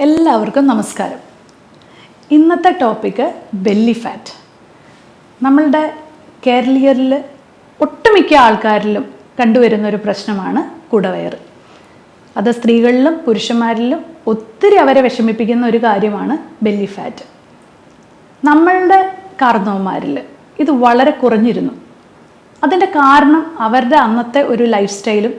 എല്ലാവർക്കും നമസ്കാരം. ഇന്നത്തെ ടോപ്പിക്ക് ബെല്ലി ഫാറ്റ് നമ്മളുടെ കേരളീയരിൽ ഒട്ടുമിക്ക ആൾക്കാരിലും കണ്ടുവരുന്ന ഒരു പ്രശ്നമാണ് കുടവയറ്. അത് സ്ത്രീകളിലും പുരുഷന്മാരിലും ഒത്തിരി അവരെ വിഷമിപ്പിക്കുന്ന ഒരു കാര്യമാണ് ബെല്ലി ഫാറ്റ് നമ്മളുടെ കാർന്നവന്മാരിൽ ഇത് വളരെ കുറഞ്ഞിരുന്നു. അതിന്റെ കാരണം അവരുടെ അന്നത്തെ ഒരു ലൈഫ് സ്റ്റൈലും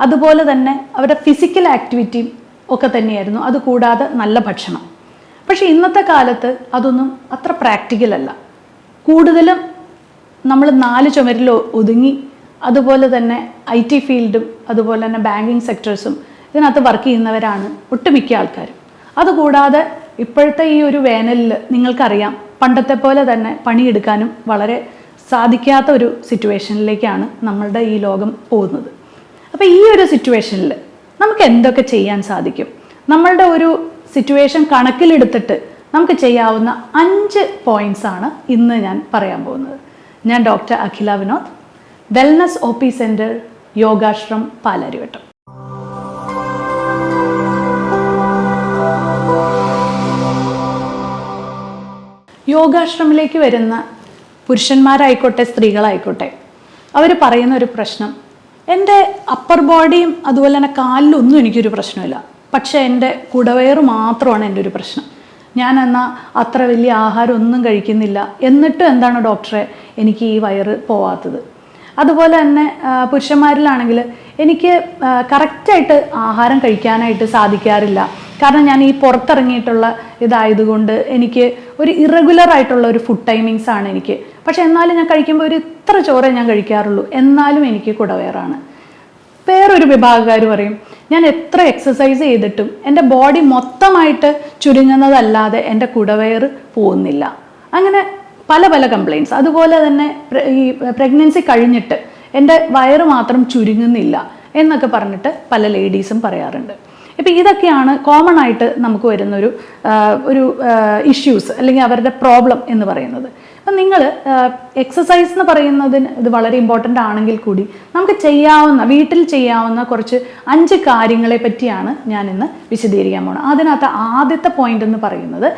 അതുപോലെ തന്നെ അവരുടെ ഫിസിക്കൽ ആക്ടിവിറ്റിയും ഒക്കെ തന്നെയായിരുന്നു. അതുകൂടാതെ നല്ല ഭക്ഷണം. പക്ഷേ ഇന്നത്തെ കാലത്ത് അതൊന്നും അത്ര പ്രാക്ടിക്കൽ അല്ല. കൂടുതലും നമ്മൾ നാല് ചുമരിൽ ഒതുങ്ങി അതുപോലെ തന്നെ ഐ ടി ഫീൽഡും അതുപോലെ തന്നെ ബാങ്കിങ് സെക്ടേഴ്സും ഇതിനകത്ത് വർക്ക് ചെയ്യുന്നവരാണ് ഒട്ടുമിക്ക ആൾക്കാരും. അതുകൂടാതെ ഇപ്പോഴത്തെ ഈ ഒരു വേനലിൽ നിങ്ങൾക്കറിയാം പണ്ടത്തെ പോലെ തന്നെ പണിയെടുക്കാനും വളരെ സാധിക്കാത്ത ഒരു സിറ്റുവേഷനിലേക്കാണ് നമ്മളുടെ ഈ ലോകം പോകുന്നത്. അപ്പോൾ ഈ ഒരു സിറ്റുവേഷനിൽ നമുക്ക് എന്തൊക്കെ ചെയ്യാൻ സാധിക്കും? നമ്മളുടെ ഒരു സിറ്റുവേഷൻ കണക്കിലെടുത്തിട്ട് നമുക്ക് ചെയ്യാവുന്ന അഞ്ച് പോയിന്റ്സ് ആണ് ഇന്ന് ഞാൻ പറയാൻ പോകുന്നത്. ഞാൻ doctor Akhila Vinod wellness O P centre Yogashram Palarivattom. യോഗാശ്രമിലേക്ക് വരുന്ന പുരുഷന്മാരായിക്കോട്ടെ സ്ത്രീകളായിക്കോട്ടെ അവർ പറയുന്ന ഒരു പ്രശ്നം എന്റെ അപ്പർ ബോഡിയും അതുപോലെ തന്നെ കാലിലൊന്നും എനിക്കൊരു പ്രശ്നമില്ല. പക്ഷേ എന്റെ കുടവയറ് മാത്രമാണ് എന്റെ ഒരു പ്രശ്നം. ഞാൻ എന്നാൽ അത്ര വലിയ ആഹാരം ഒന്നും കഴിക്കുന്നില്ല. എന്നിട്ടും എന്താണ് ഡോക്ടറെ എനിക്ക് ഈ വയറ് പോവാത്തത്. അതുപോലെ തന്നെ പുരുഷന്മാരിലാണെങ്കിൽ എനിക്ക് കറക്റ്റായിട്ട് ആഹാരം കഴിക്കാനായിട്ട് സാധിക്കാറില്ല. കാരണം ഞാൻ ഈ പുറത്തിറങ്ങിയിട്ടുള്ള ഇതായതുകൊണ്ട് എനിക്ക് ഒരു ഇറഗുലർ ആയിട്ടുള്ള ഒരു ഫുഡ് ടൈമിങ്സ് ആണ് എനിക്ക്. പക്ഷെ എന്നാലും ഞാൻ കഴിക്കുമ്പോൾ ഒരു ഇത്ര ചോറേ ഞാൻ കഴിക്കാറുള്ളൂ. എന്നാലും എനിക്ക് കുടവയറാണ് വേറൊരു വിഭാഗക്കാർ പറയും ഞാൻ എത്ര എക്സസൈസ് ചെയ്തിട്ടും എന്റെ ബോഡി മൊത്തമായിട്ട് ചുരുങ്ങുന്നതല്ലാതെ എന്റെ കുടവയർ പോകുന്നില്ല അങ്ങനെ പല പല കംപ്ലയിൻസ് അതുപോലെ തന്നെ ഈ പ്രഗ്നൻസി കഴിഞ്ഞിട്ട് എന്റെ വയറ് മാത്രം ചുരുങ്ങുന്നില്ല എന്നൊക്കെ പറഞ്ഞിട്ട് പല ലേഡീസും പറയാറുണ്ട്. ഇപ്പം ഇതൊക്കെയാണ് കോമൺ ആയിട്ട് നമുക്ക് വരുന്നൊരു ഒരു ഒരു ഇഷ്യൂസ് അല്ലെങ്കിൽ അവരുടെ പ്രോബ്ലം എന്ന് പറയുന്നത്. അപ്പം നിങ്ങൾ എക്സസൈസ് എന്ന് പറയുന്നതിന് ഇത് വളരെ ഇമ്പോർട്ടന്റ് ആണെങ്കിൽ കൂടി നമുക്ക് ചെയ്യാവുന്ന വീട്ടിൽ ചെയ്യാവുന്ന കുറച്ച് അഞ്ച് കാര്യങ്ങളെ പറ്റിയാണ് ഞാൻ ഇന്ന് വിശദീകരിക്കാൻ പോകുന്നത് അതിനകത്ത് ആദ്യത്തെ പോയിന്റ് എന്ന് പറയുന്നത്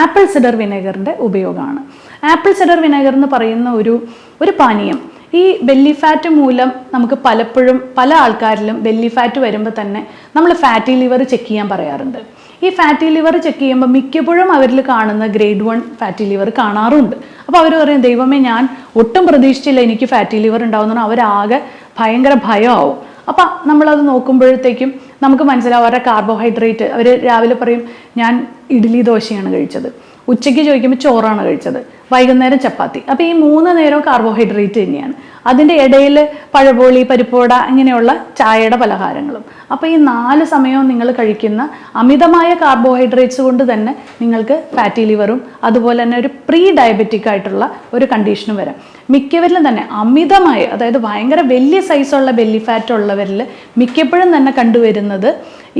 ആപ്പിൾ സിഡർ വിനേഗറിന്റെ ഉപയോഗമാണ്. ആപ്പിൾ സിഡർ വിനേഗർ എന്ന് പറയുന്ന ഒരു ഒരു പാനീയം ഈ ബെല്ലി ഫാറ്റ് മൂലം നമുക്ക് പലപ്പോഴും പല ആൾക്കാരിലും ബെല്ലി ഫാറ്റ് വരുമ്പോൾ തന്നെ നമ്മൾ ഫാറ്റി ലിവർ ചെക്ക് ചെയ്യാൻ പറയാറുണ്ട്. ഈ ഫാറ്റി ലിവർ ചെക്ക് ചെയ്യുമ്പോൾ മിക്കപ്പോഴും അവരിൽ കാണുന്ന ഗ്രേഡ് വൺ ഫാറ്റി ലിവർ കാണാറുണ്ട്. അപ്പോൾ അവർ പറയും ദൈവമേ ഞാൻ ഒട്ടും പ്രതീക്ഷിച്ചില്ല എനിക്ക് ഫാറ്റി ലിവർ ഉണ്ടാവുന്ന അവരാകെ ഭയങ്കര ഭയമാവും അപ്പം നമ്മളത് നോക്കുമ്പോഴത്തേക്കും നമുക്ക് മനസ്സിലാവും അവരുടെ കാർബോഹൈഡ്രേറ്റ് അവർ രാവിലെ പറയും ഞാൻ ഇഡ്ഡലി ദോശയാണ് കഴിച്ചത്. ഉച്ചയ്ക്ക് ചോദിക്കുമ്പോൾ ചോറാണ് കഴിച്ചത് വൈകുന്നേരം ചപ്പാത്തി. അപ്പോൾ ഈ മൂന്ന് നേരവും കാർബോഹൈഡ്രേറ്റ് തന്നെയാണ്. അതിന്റെ ഇടയിൽ പഴപോളി പരിപ്പോട ഇങ്ങനെയുള്ള ചായയുടെ പലഹാരങ്ങളും. അപ്പോൾ ഈ നാല് സമയവും നിങ്ങൾ കഴിക്കുന്ന അമിതമായ കാർബോഹൈഡ്രേറ്റ്സ് കൊണ്ട് തന്നെ നിങ്ങൾക്ക് ഫാറ്റി ലിവറും അതുപോലെ തന്നെ ഒരു പ്രീ ഡയബറ്റിക് ആയിട്ടുള്ള ഒരു കണ്ടീഷനും വരാം. മിക്കവരിലും തന്നെ അമിതമായ അതായത് ഭയങ്കര വലിയ സൈസുള്ള ബെല്ലി ഫാറ്റ് ഉള്ളവരിൽ മിക്കപ്പോഴും തന്നെ കണ്ടുവരുന്നത്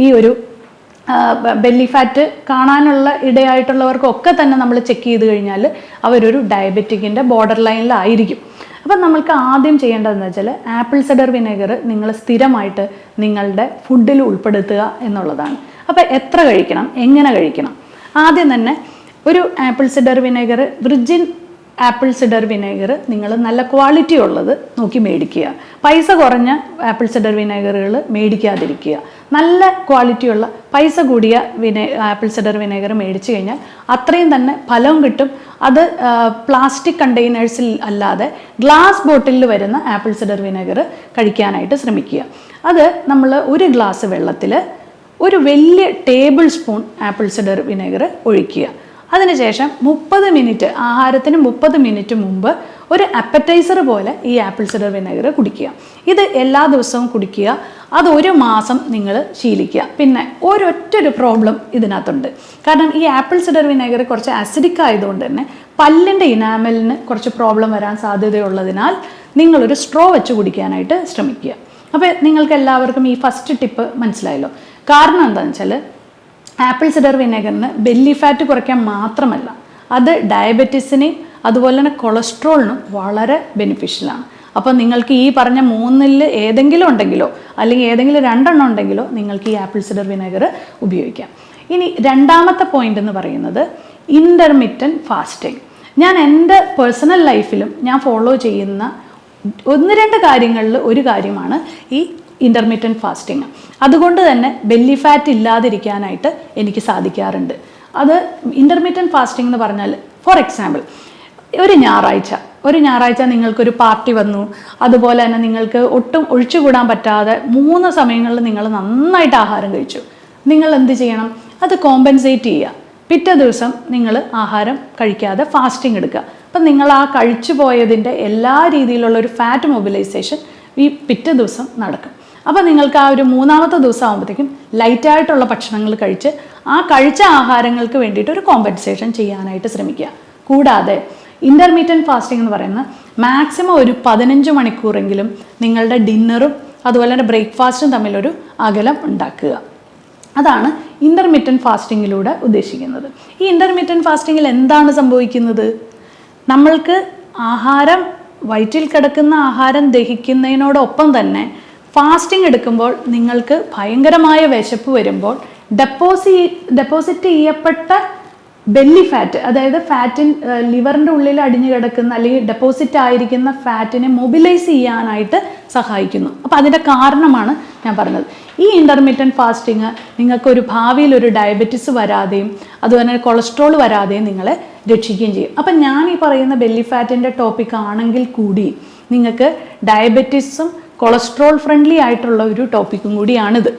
ഈ ഒരു ബെല്ലി ഫാറ്റ് കാണാനുള്ള ഇടയായിട്ടുള്ളവർക്കൊക്കെ തന്നെ നമ്മൾ ചെക്ക് ചെയ്ത് കഴിഞ്ഞാൽ അവരൊരു ഡയബറ്റിക്കിന്റെ ബോർഡർ ലൈനിലായിരിക്കും. അപ്പം നമ്മൾക്ക് ആദ്യം ചെയ്യേണ്ടതെന്ന് വെച്ചാൽ ആപ്പിൾ സെഡർ വിനെഗർ നിങ്ങൾ സ്ഥിരമായിട്ട് നിങ്ങളുടെ ഫുഡിൽ ഉൾപ്പെടുത്തുക എന്നുള്ളതാണ്. അപ്പോൾ എത്ര കഴിക്കണം? എങ്ങനെ കഴിക്കണം? ആദ്യം തന്നെ ഒരു apple cider vinegar virgin apple cider vinegar. നിങ്ങൾ നല്ല ക്വാളിറ്റി ഉള്ളത് നോക്കി മേടിക്കുക. പൈസ കുറഞ്ഞ ആപ്പിൾ സിഡർ വിനേഗറുകൾ മേടിക്കാതിരിക്കുക. നല്ല ക്വാളിറ്റിയുള്ള പൈസ കൂടിയ വിനേ ആപ്പിൾ സിഡർ വിനേഗർ മേടിച്ചു കഴിഞ്ഞാൽ അത്രയും തന്നെ ഫലവും കിട്ടും. അത് പ്ലാസ്റ്റിക് കണ്ടെയ്നേഴ്സിൽ അല്ലാതെ ഗ്ലാസ് ബോട്ടിലിൽ വരുന്ന ആപ്പിൾ സിഡർ വിനേഗർ കഴിക്കാനായിട്ട് ശ്രമിക്കുക. അത് നമ്മൾ ഒരു ഗ്ലാസ് വെള്ളത്തിൽ ഒരു വലിയ tablespoon apple cider vinegar ഒഴിക്കുക. അതിനുശേഷം മുപ്പത് മിനിറ്റ് ആഹാരത്തിന് മുപ്പത് മിനിറ്റ് മുമ്പ് ഒരു അപ്പറ്റൈസർ പോലെ ഈ ആപ്പിൾ സിഡർ വിനെഗർ കുടിക്കുക. ഇത് എല്ലാ ദിവസവും കുടിക്കുക. അത് ഒരു മാസം നിങ്ങൾ ശീലിക്കുക. പിന്നെ ഒരൊറ്റൊരു പ്രോബ്ലം ഇതിനകത്തുണ്ട്. കാരണം ഈ ആപ്പിൾ സിഡർ വിനെഗർ കുറച്ച് അസിഡിക് ആയതുകൊണ്ട് തന്നെ പല്ലിന്റെ ഇനാമലിന് കുറച്ച് പ്രോബ്ലം വരാൻ സാധ്യതയുള്ളതിനാൽ നിങ്ങളൊരു സ്ട്രോ വെച്ച് കുടിക്കാനായിട്ട് ശ്രമിക്കുക. അപ്പോൾ നിങ്ങൾക്ക് എല്ലാവർക്കും ഈ ഫസ്റ്റ് ടിപ്പ് മനസ്സിലായല്ലോ. കാരണം എന്താണെന്ന് വെച്ചാൽ ആപ്പിൾ സിഡർ വിനെഗറിന് ബെല്ലി ഫാറ്റ് കുറയ്ക്കാൻ മാത്രമല്ല അത് ഡയബറ്റീസിന് അതുപോലെ തന്നെ കൊളസ്ട്രോളിനും വളരെ ബെനിഫിഷ്യലാണ് അപ്പോൾ നിങ്ങൾക്ക് ഈ പറഞ്ഞ മൂന്നിൽ ഏതെങ്കിലും ഉണ്ടെങ്കിലോ അല്ലെങ്കിൽ ഏതെങ്കിലും രണ്ടെണ്ണം ഉണ്ടെങ്കിലോ നിങ്ങൾക്ക് ഈ ആപ്പിൾ സിഡർ വിനെഗർ ഉപയോഗിക്കാം. ഇനി രണ്ടാമത്തെ പോയിന്റ് എന്ന് പറയുന്നത് ഇന്റർമിറ്റന്റ് ഫാസ്റ്റിംഗ് ഞാൻ എന്റെ പേഴ്സണൽ ലൈഫിലും ഞാൻ ഫോളോ ചെയ്യുന്ന ഒന്ന് രണ്ട് കാര്യങ്ങളിൽ ഒരു കാര്യമാണ് ഈ ഇന്റർമീഡിയന്റ് ഫാസ്റ്റിംഗ് അതുകൊണ്ട് തന്നെ ബെല്ലി ഫാറ്റ് ഇല്ലാതിരിക്കാനായിട്ട് എനിക്ക് സാധിക്കാറുണ്ട്. അത് ഇന്റർമീഡിയന്റ് ഫാസ്റ്റിംഗ് എന്ന് പറഞ്ഞാൽ ഫോർ എക്സാമ്പിൾ ഒരു ഞായറാഴ്ച. ഒരു ഞായറാഴ്ച നിങ്ങൾക്കൊരു പാർട്ടി വന്നു. അതുപോലെ തന്നെ നിങ്ങൾക്ക് ഒട്ടും ഒഴിച്ചുകൂടാൻ പറ്റാതെ മൂന്ന് സമയങ്ങളിൽ നിങ്ങൾ നന്നായിട്ട് ആഹാരം കഴിച്ചു. നിങ്ങൾ എന്ത് ചെയ്യണം? അത് കോമ്പൻസേറ്റ് ചെയ്യുക. പിറ്റേ ദിവസം നിങ്ങൾ ആഹാരം കഴിക്കാതെ ഫാസ്റ്റിംഗ് എടുക്കുക. അപ്പം നിങ്ങൾ ആ കഴിച്ചു പോയതിന്റെ എല്ലാ രീതിയിലുള്ള ഒരു ഫാറ്റ് മൊബിലൈസേഷൻ ഈ പിറ്റേ ദിവസം നടക്കും. അപ്പോൾ നിങ്ങൾക്ക് ആ ഒരു മൂന്നാമത്തെ ദിവസം ആകുമ്പോഴത്തേക്കും ലൈറ്റായിട്ടുള്ള ഭക്ഷണങ്ങൾ കഴിച്ച് ആ കഴിച്ച ആഹാരങ്ങൾക്ക് വേണ്ടിയിട്ട് ഒരു കോമ്പൻസേഷൻ ചെയ്യാനായിട്ട് ശ്രമിക്കുക. കൂടാതെ ഇന്റർമീഡിയന്റ് ഫാസ്റ്റിംഗ് എന്ന് പറയുന്നത് മാക്സിമം ഒരു പതിനഞ്ച് മണിക്കൂറെങ്കിലും നിങ്ങളുടെ ഡിന്നറും അതുപോലെ തന്നെ ബ്രേക്ക്ഫാസ്റ്റും തമ്മിലൊരു അകലം ഉണ്ടാക്കുക. അതാണ് ഇന്റർമീഡിയന്റ് ഫാസ്റ്റിങ്ങിലൂടെ ഉദ്ദേശിക്കുന്നത്. ഈ ഇന്റർമീഡിയന്റ് ഫാസ്റ്റിങ്ങിൽ എന്താണ് സംഭവിക്കുന്നത്? നമ്മൾക്ക് ആഹാരം വയറ്റിൽ കിടക്കുന്ന ആഹാരം ദഹിക്കുന്നതിനോടൊപ്പം തന്നെ ഫാസ്റ്റിംഗ് എടുക്കുമ്പോൾ നിങ്ങൾക്ക് ഭയങ്കരമായ വിശപ്പ് വരുമ്പോൾ ഡെപ്പോസി ഡെപ്പോസിറ്റ് ചെയ്യപ്പെട്ട ബെല്ലി ഫാറ്റ് അതായത് ഫാറ്റിൻ ലിവറിന്റെ ഉള്ളിൽ അടിഞ്ഞു കിടക്കുന്ന അല്ലെങ്കിൽ ഡെപ്പോസിറ്റ് ആയിരിക്കുന്ന ഫാറ്റിനെ മൊബിലൈസ് ചെയ്യാനായിട്ട് സഹായിക്കുന്നു. അപ്പോൾ അതിന്റെ കാരണമാണ് ഞാൻ പറഞ്ഞത്. ഈ ഇന്റർമീഡിയന്റ് ഫാസ്റ്റിങ് നിങ്ങൾക്കൊരു ഭാവിയിൽ ഒരു ഡയബറ്റിസ് വരാതെയും അതുപോലെ കൊളസ്ട്രോൾ വരാതെയും നിങ്ങളെ രക്ഷിക്കുകയും ചെയ്യും. അപ്പം ഞാൻ ഈ പറയുന്ന ബെല്ലി ഫാറ്റിന്റെ ടോപ്പിക് ആണെങ്കിൽ കൂടി നിങ്ങൾക്ക് ഡയബറ്റിസും കൊളസ്ട്രോൾ ഫ്രണ്ട്ലി ആയിട്ടുള്ള ഒരു ടോപ്പിക്കും കൂടിയാണിത്.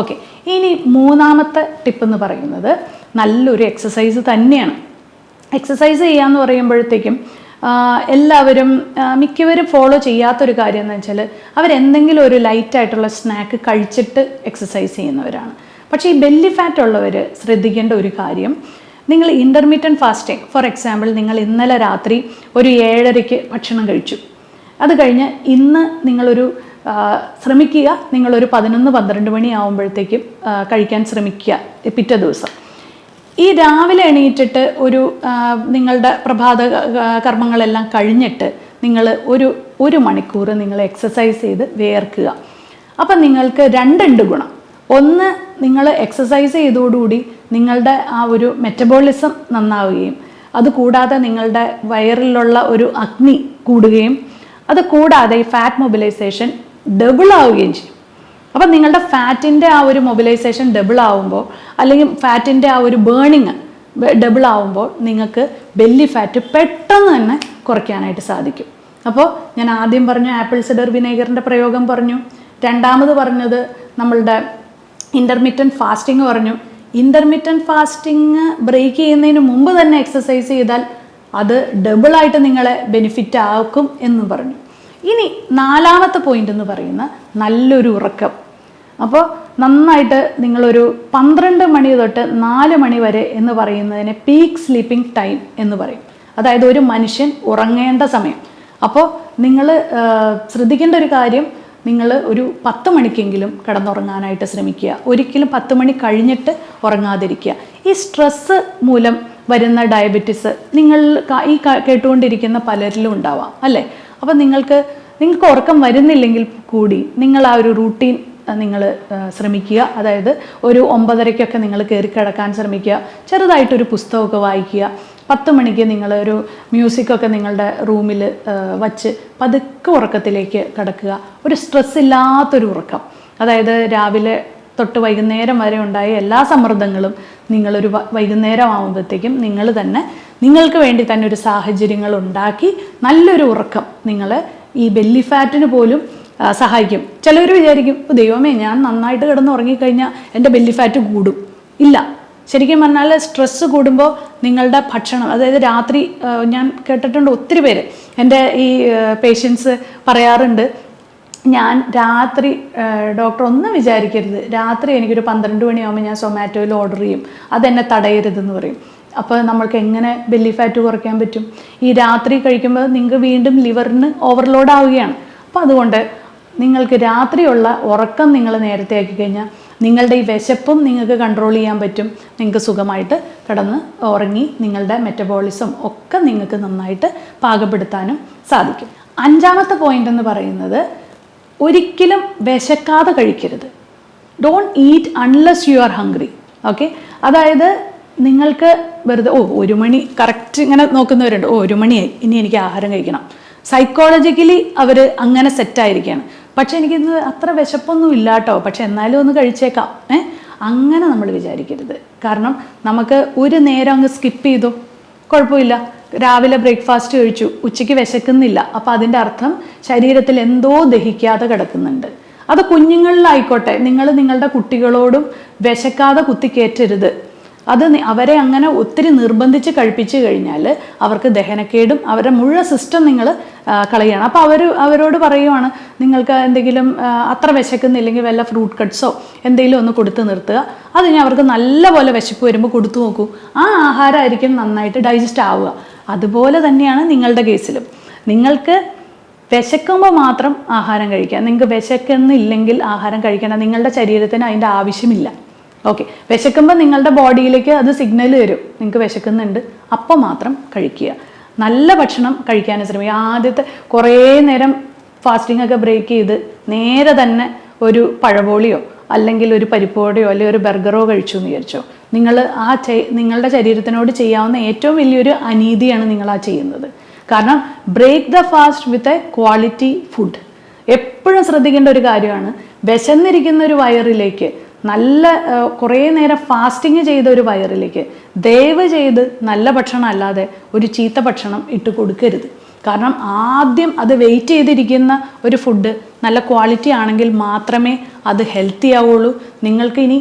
ഓക്കെ. ഇനി മൂന്നാമത്തെ ടിപ്പ് എന്ന് പറയുന്നത് നല്ലൊരു എക്സസൈസ് തന്നെയാണ്. എക്സസൈസ് ചെയ്യാന്ന് പറയുമ്പോഴത്തേക്കും എല്ലാവരും മിക്കവരും ഫോളോ ചെയ്യാത്തൊരു കാര്യം എന്ന് വെച്ചാൽ അവരെന്തെങ്കിലും ഒരു ലൈറ്റായിട്ടുള്ള സ്നാക്ക് കഴിച്ചിട്ട് എക്സസൈസ് ചെയ്യുന്നവരാണ്. പക്ഷേ ഈ ബെല്ലി ഫാറ്റ് ഉള്ളവർ ശ്രദ്ധിക്കേണ്ട ഒരു കാര്യം നിങ്ങൾ ഇന്റർമീഡിയൻ ഫാസ്റ്റിംഗ് ഫോർ എക്സാമ്പിൾ നിങ്ങൾ ഇന്നലെ രാത്രി ഒരു ഏഴരയ്ക്ക് ഭക്ഷണം കഴിച്ചു. അത് കഴിഞ്ഞ് ഇന്ന് നിങ്ങളൊരു ശ്രമിക്കുക. നിങ്ങളൊരു പതിനൊന്ന് പന്ത്രണ്ട് മണി ആകുമ്പോഴത്തേക്കും കഴിക്കാൻ ശ്രമിക്കുക പിറ്റേ ദിവസം. ഈ രാവിലെ എണീറ്റിട്ട് ഒരു നിങ്ങളുടെ പ്രഭാത കർമ്മങ്ങളെല്ലാം കഴിഞ്ഞിട്ട് നിങ്ങൾ ഒരു ഒരു മണിക്കൂർ നിങ്ങൾ എക്സസൈസ് ചെയ്ത് വേർക്കുക. അപ്പം നിങ്ങൾക്ക് രണ്ടുണ്ട് ഗുണം. ഒന്ന് നിങ്ങൾ എക്സസൈസ് ചെയ്തോടുകൂടി നിങ്ങളുടെ ആ ഒരു മെറ്റബോളിസം നന്നാവുകയും അതുകൂടാതെ നിങ്ങളുടെ വയറിലുള്ള ഒരു അഗ്നി കൂടുകയും അത് കൂടാതെ ഈ ഫാറ്റ് മൊബിലൈസേഷൻ ഡബിൾ ആവുകയും ചെയ്യും. അപ്പം നിങ്ങളുടെ ഫാറ്റിന്റെ ആ ഒരു മൊബിലൈസേഷൻ ഡബിൾ ആവുമ്പോൾ അല്ലെങ്കിൽ ഫാറ്റിന്റെ ആ ഒരു ബേണിങ് ഡബിൾ ആവുമ്പോൾ നിങ്ങൾക്ക് ബെല്ലി ഫാറ്റ് പെട്ടെന്ന് തന്നെ കുറയ്ക്കാനായിട്ട് സാധിക്കും. അപ്പോൾ ഞാൻ ആദ്യം പറഞ്ഞു ആപ്പിൾ സിഡർ വിനേഗറിന്റെ പ്രയോഗം പറഞ്ഞു. രണ്ടാമത് പറഞ്ഞത് നമ്മളുടെ ഇന്റർമീഡിയന്റ് ഫാസ്റ്റിംഗ് പറഞ്ഞു. ഇന്റർമീഡിയന്റ് ഫാസ്റ്റിംഗ് ബ്രേക്ക് ചെയ്യുന്നതിന് മുമ്പ് തന്നെ എക്സസൈസ് ചെയ്താൽ അത് ഡബിളായിട്ട് നിങ്ങളെ ബെനിഫിറ്റ് ആക്കും എന്ന് പറഞ്ഞു. ഇനി നാലാമത്തെ പോയിന്റ് എന്ന് പറയുന്ന നല്ലൊരു ഉറക്കം. അപ്പോൾ നന്നായിട്ട് നിങ്ങളൊരു പന്ത്രണ്ട് മണി തൊട്ട് നാല് മണി വരെ എന്ന് പറയുന്നതിനെ പീക്ക് സ്ലീപ്പിംഗ് ടൈം എന്ന് പറയും. അതായത് ഒരു മനുഷ്യൻ ഉറങ്ങേണ്ട സമയം. അപ്പോൾ നിങ്ങൾ ശ്രദ്ധിക്കേണ്ട ഒരു കാര്യം നിങ്ങൾ ഒരു പത്ത് മണിക്കെങ്കിലും കിടന്നുറങ്ങാനായിട്ട് ശ്രമിക്കുക. ഒരിക്കലും പത്ത് മണി കഴിഞ്ഞിട്ട് ഉറങ്ങാതിരിക്കുക. ഈ സ്ട്രെസ്സ് മൂലം വരുന്ന ഡയബറ്റിസ് നിങ്ങൾ ഈ കേട്ടുകൊണ്ടിരിക്കുന്ന പലരിലും ഉണ്ടാവാം അല്ലേ? അപ്പം നിങ്ങൾക്ക് നിങ്ങൾക്ക് ഉറക്കം വരുന്നില്ലെങ്കിൽ കൂടി നിങ്ങൾ ആ ഒരു റൂട്ടീൻ നിങ്ങൾ ശ്രമിക്കുക. അതായത് ഒരു ഒമ്പതരയ്ക്കൊക്കെ നിങ്ങൾ കയറി കിടക്കാൻ ശ്രമിക്കുക. ചെറുതായിട്ടൊരു പുസ്തകമൊക്കെ വായിക്കുക. പത്ത് മണിക്ക് നിങ്ങളൊരു മ്യൂസിക്കൊക്കെ നിങ്ങളുടെ റൂമിൽ വച്ച് പതുക്കെ ഉറക്കത്തിലേക്ക് കിടക്കുക. ഒരു സ്ട്രെസ് ഇല്ലാത്തൊരു ഉറക്കം. അതായത് രാവിലെ തൊട്ട് വൈകുന്നേരം വരെ ഉണ്ടായ എല്ലാ സമ്മർദ്ദങ്ങളും നിങ്ങളൊരു വൈകുന്നേരം ആകുമ്പോഴത്തേക്കും നിങ്ങൾ തന്നെ നിങ്ങൾക്ക് വേണ്ടി തന്നെ ഒരു സാഹചര്യങ്ങൾ ഉണ്ടാക്കി നല്ലൊരു ഉറക്കം നിങ്ങൾ ഈ ബെല്ലി ഫാറ്റിന് പോലും സഹായിക്കും. ചിലർ വിചാരിക്കും ദൈവമേ ഞാൻ നന്നായിട്ട് കിടന്ന് ഉറങ്ങിക്കഴിഞ്ഞാൽ എന്റെ ബെല്ലി ഫാറ്റ് കൂടും. ഇല്ല. ശരിക്കും പറഞ്ഞാൽ സ്ട്രെസ്സ് കൂടുമ്പോൾ നിങ്ങളുടെ ഭക്ഷണം അതായത് രാത്രി ഞാൻ കേട്ടിട്ടുണ്ട് ഒത്തിരി പേര് എന്റെ ഈ പേഷ്യൻസ് പറയാറുണ്ട് ഞാൻ രാത്രി ഡോക്ടർ ഒന്നും വിചാരിക്കരുത്. രാത്രി എനിക്കൊരു പന്ത്രണ്ട് മണിയാകുമ്പോൾ ഞാൻ സൊമാറ്റോയിൽ ഓർഡർ ചെയ്യും. അതെന്നെ തടയരുതെന്ന് പറയും. അപ്പോൾ നമ്മൾക്ക് എങ്ങനെ ബെല്ലി ഫാറ്റ് കുറയ്ക്കാൻ പറ്റും? ഈ രാത്രി കഴിക്കുമ്പോൾ നിങ്ങൾക്ക് വീണ്ടും ലിവറിന് ഓവർലോഡ് ആവുകയാണ്. അപ്പോൾ അതുകൊണ്ട് നിങ്ങൾക്ക് രാത്രിയുള്ള ഉറക്കം നിങ്ങൾ നേരത്തെ ആക്കി കഴിഞ്ഞാൽ നിങ്ങളുടെ ഈ വിശപ്പും നിങ്ങൾക്ക് കൺട്രോൾ ചെയ്യാൻ പറ്റും. നിങ്ങൾക്ക് സുഖമായിട്ട് കിടന്ന് ഉറങ്ങി നിങ്ങളുടെ മെറ്റബോളിസം ഒക്കെ നിങ്ങൾക്ക് നന്നായിട്ട് പാകപ്പെടുത്താനും സാധിക്കും. അഞ്ചാമത്തെ പോയിന്റ് എന്ന് പറയുന്നത് ഒരിക്കലും വിശക്കാതെ കഴിക്കരുത്. Don't eat unless you are hungry okay അതായത് നിങ്ങൾക്ക് വെറുതെ ഓ ഒരു മണി കറക്റ്റ് ഇങ്ങനെ നോക്കുന്നവരുണ്ട്. ഓ ഒരു മണിയായി ഇനി എനിക്ക് ആഹാരം കഴിക്കണം. സൈക്കോളജിക്കലി അവർ അങ്ങനെ സെറ്റായിരിക്കുകയാണ് പക്ഷെ എനിക്കിന്ന് അത്ര വിശപ്പൊന്നും ഇല്ല കേട്ടോ പക്ഷെ എന്നാലും ഒന്ന് കഴിച്ചേക്കാം. ഏ? അങ്ങനെ നമ്മൾ വിചാരിക്കരുത്. കാരണം നമുക്ക് ഒരു നേരം അങ്ങ് സ്കിപ്പ് ചെയ്തു. കുഴപ്പമില്ല. രാവിലെ ബ്രേക്ക്ഫാസ്റ്റ് കഴിച്ചു. ഉച്ചയ്ക്ക് വിശക്കുന്നില്ല. അപ്പം അതിന്റെ അർത്ഥം ശരീരത്തിൽ എന്തോ ദഹിക്കാതെ കിടക്കുന്നുണ്ട്. അത് കുഞ്ഞുങ്ങളിലായിക്കോട്ടെ. നിങ്ങൾ നിങ്ങളുടെ കുട്ടികളോടും വിശക്കാതെ കുത്തിക്കയറ്റരുത് അത് അവരെ അങ്ങനെ ഒത്തിരി നിർബന്ധിച്ച് കഴിപ്പിച്ചു കഴിഞ്ഞാൽ അവർക്ക് ദഹനക്കേടും അവരുടെ മുഴുവൻ സിസ്റ്റം നിങ്ങൾ കളയണം അപ്പോൾ അവർ അവരോട് പറയുവാണ് നിങ്ങൾക്ക് എന്തെങ്കിലും അത്ര വിശക്കുന്നില്ലെങ്കിൽ വല്ല ഫ്രൂട്ട് കട്ട്സോ എന്തെങ്കിലും ഒന്ന് കൊടുത്തു നിർത്തുക. അത് ഇനി അവർക്ക് നല്ലപോലെ വിശപ്പ് വരുമ്പോൾ കൊടുത്തു നോക്കൂ. ആ ആഹാരമായിരിക്കും നന്നായിട്ട് ഡൈജസ്റ്റ് ആവുക. അതുപോലെ തന്നെയാണ് നിങ്ങളുടെ കേസിലും. നിങ്ങൾക്ക് വിശക്കുമ്പോൾ മാത്രം ആഹാരം കഴിക്കുക. നിങ്ങൾക്ക് വിശക്കുന്നില്ലെങ്കിൽ ആഹാരം കഴിക്കണം നിങ്ങളുടെ ശരീരത്തിന് അതിന്റെ ആവശ്യമില്ല. ഓക്കെ വിശക്കുമ്പോൾ നിങ്ങളുടെ ബോഡിയിലേക്ക് അത് സിഗ്നൽ തരും. നിങ്ങൾക്ക് വിശക്കുന്നുണ്ട്. അപ്പോൾ മാത്രം കഴിക്കുക. നല്ല ഭക്ഷണം കഴിക്കാൻ ശ്രമിക്കുക. ആദ്യത്തെ കുറേ നേരം ഫാസ്റ്റിംഗ് ഒക്കെ ബ്രേക്ക് ചെയ്ത് നേരെ തന്നെ ഒരു പഴപോളിയോ അല്ലെങ്കിൽ ഒരു പരിപ്പോടെയോ അല്ലെങ്കിൽ ഒരു ബർഗറോ കഴിച്ചു എന്ന് വിചാരിച്ചോ. നിങ്ങൾ ആ നിങ്ങളുടെ ശരീരത്തിനോട് ചെയ്യാവുന്ന ഏറ്റവും വലിയൊരു അനീതിയാണ് നിങ്ങൾ ആ ചെയ്യുന്നത്. കാരണം break the fast with a quality food എപ്പോഴും ശ്രദ്ധിക്കേണ്ട ഒരു കാര്യമാണ്. വിശന്നിരിക്കുന്ന ഒരു വയറിലേക്ക് നല്ല കുറേ നേരം ഫാസ്റ്റിങ് ചെയ്ത ഒരു വയറിലേക്ക് ദയവ് ചെയ്ത് നല്ല ഭക്ഷണം അല്ലാതെ ഒരു ചീത്ത ഭക്ഷണം ഇട്ട് കൊടുക്കരുത്. കാരണം ആദ്യം അത് വെയിറ്റ് ചെയ്തിരിക്കുന്ന ഒരു ഫുഡ് നല്ല ക്വാളിറ്റി ആണെങ്കിൽ മാത്രമേ അത് ഹെൽത്തി ആവുള്ളൂ. നിങ്ങൾക്ക് ഇനി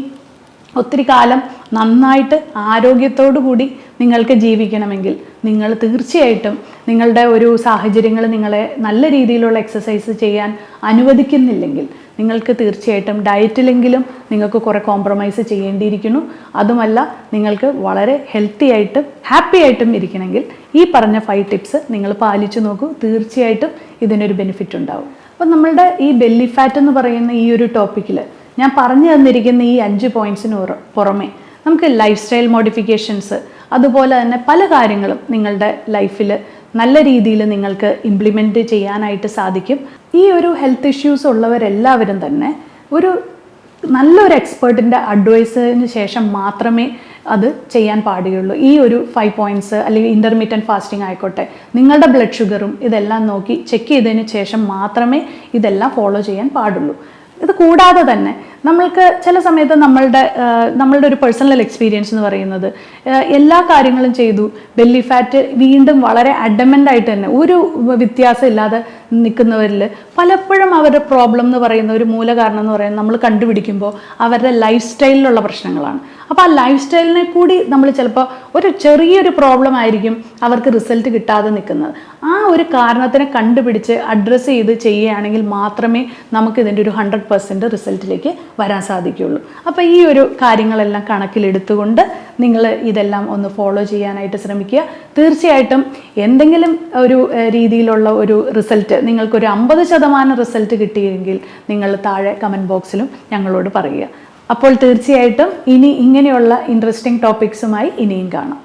ഒത്തിരി കാലം നന്നായിട്ട് ആരോഗ്യത്തോടു കൂടി നിങ്ങൾക്ക് ജീവിക്കണമെങ്കിൽ നിങ്ങൾ തീർച്ചയായിട്ടും നിങ്ങളുടെ ഒരു സാഹചര്യങ്ങൾ നിങ്ങളെ നല്ല രീതിയിലുള്ള എക്സസൈസ് ചെയ്യാൻ അനുവദിക്കുന്നില്ലെങ്കിൽ നിങ്ങൾക്ക് തീർച്ചയായിട്ടും ഡയറ്റിലെങ്കിലും നിങ്ങൾക്ക് കുറേ കോംപ്രമൈസ് ചെയ്യേണ്ടിയിരിക്കുന്നു. അതുമല്ല നിങ്ങൾക്ക് വളരെ ഹെൽത്തി ആയിട്ടും ഹാപ്പി ആയിട്ടും ഇരിക്കണമെങ്കിൽ ഈ പറഞ്ഞ ഫൈവ് ടിപ്സ് നിങ്ങൾ പാലിച്ചു നോക്കൂ. തീർച്ചയായിട്ടും ഇതിനൊരു ബെനിഫിറ്റ് ഉണ്ടാവും. അപ്പം നമ്മളുടെ ഈ ബെല്ലി ഫാറ്റ് എന്ന് പറയുന്ന ഈ ഒരു ടോപ്പിക്കിൽ ഞാൻ പറഞ്ഞു തന്നിരിക്കുന്ന ഈ അഞ്ച് പോയിന്റ്സിന് പുറമെ നമുക്ക് ലൈഫ് സ്റ്റൈൽ മോഡിഫിക്കേഷൻസ് അതുപോലെ തന്നെ പല കാര്യങ്ങളും നിങ്ങളുടെ ലൈഫിൽ നല്ല രീതിയിൽ നിങ്ങൾക്ക് ഇംപ്ലിമെന്റ് ചെയ്യാനായിട്ട് സാധിക്കും. ഈ ഒരു ഹെൽത്ത് ഇഷ്യൂസ് ഉള്ളവരെല്ലാവരും തന്നെ ഒരു നല്ലൊരു എക്സ്പേർട്ടിന്റെ അഡ്വൈസിന് ശേഷം മാത്രമേ അത് ചെയ്യാൻ പാടുകയുള്ളൂ. ഈ ഒരു ഫൈവ് പോയിന്റ്സ് അല്ലെങ്കിൽ ഇന്റർമീഡിയന്റ് ഫാസ്റ്റിംഗ് ആയിക്കോട്ടെ നിങ്ങളുടെ ബ്ലഡ് ഷുഗറും ഇതെല്ലാം നോക്കി ചെക്ക് ചെയ്തതിന് ശേഷം മാത്രമേ ഇതെല്ലാം ഫോളോ ചെയ്യാൻ പാടുള്ളൂ. ഇത് കൂടാതെ തന്നെ നമ്മൾക്ക് ചില സമയത്ത് നമ്മളുടെ നമ്മളുടെ ഒരു പേഴ്സണൽ എക്സ്പീരിയൻസ് എന്ന് പറയുന്നത് എല്ലാ കാര്യങ്ങളും ചെയ്തു. ബെല്ലി ഫാറ്റ് വീണ്ടും വളരെ അഡമന്റ് ആയിട്ട് തന്നെ ഒരു വ്യത്യാസം ഇല്ലാതെ നിൽക്കുന്നവരിൽ പലപ്പോഴും അവരുടെ പ്രോബ്ലം എന്ന് പറയുന്ന ഒരു മൂല കാരണം എന്ന് പറയുന്നത് നമ്മൾ കണ്ടുപിടിക്കുമ്പോൾ അവരുടെ ലൈഫ് സ്റ്റൈലിലുള്ള പ്രശ്നങ്ങളാണ്. അപ്പോൾ ആ ലൈഫ് സ്റ്റൈലിനെ കൂടി നമ്മൾ ചിലപ്പോൾ ഒരു ചെറിയൊരു പ്രോബ്ലം ആയിരിക്കും അവർക്ക് റിസൾട്ട് കിട്ടാതെ നിൽക്കുന്നത്. ആ ഒരു കാരണത്തിനെ കണ്ടുപിടിച്ച് അഡ്രസ്സ് ചെയ്ത് ചെയ്യുകയാണെങ്കിൽ മാത്രമേ നമുക്ക് ഇതിന്റെ ഒരു ഹൺഡ്രഡ് പെർസെന്റ് റിസൾട്ടിലേക്ക് വരാൻ സാധിക്കുകയുള്ളൂ. അപ്പോൾ ഈ ഒരു കാര്യങ്ങളെല്ലാം കണക്കിലെടുത്തുകൊണ്ട് നിങ്ങൾ ഇതെല്ലാം ഒന്ന് ഫോളോ ചെയ്യാനായിട്ട് ശ്രമിക്കുക. തീർച്ചയായിട്ടും എന്തെങ്കിലും ഒരു രീതിയിലുള്ള ഒരു റിസൾട്ട് നിങ്ങൾക്കൊരു അമ്പത് ശതമാനം റിസൾട്ട് കിട്ടിയെങ്കിൽ നിങ്ങൾ താഴെ കമന്റ് ബോക്സിലും ഞങ്ങളോട് പറയുക. അപ്പോൾ തീർച്ചയായിട്ടും ഇനി ഇങ്ങനെയുള്ള ഇൻട്രസ്റ്റിംഗ് ടോപ്പിക്സുമായി ഇനിയും കാണാം.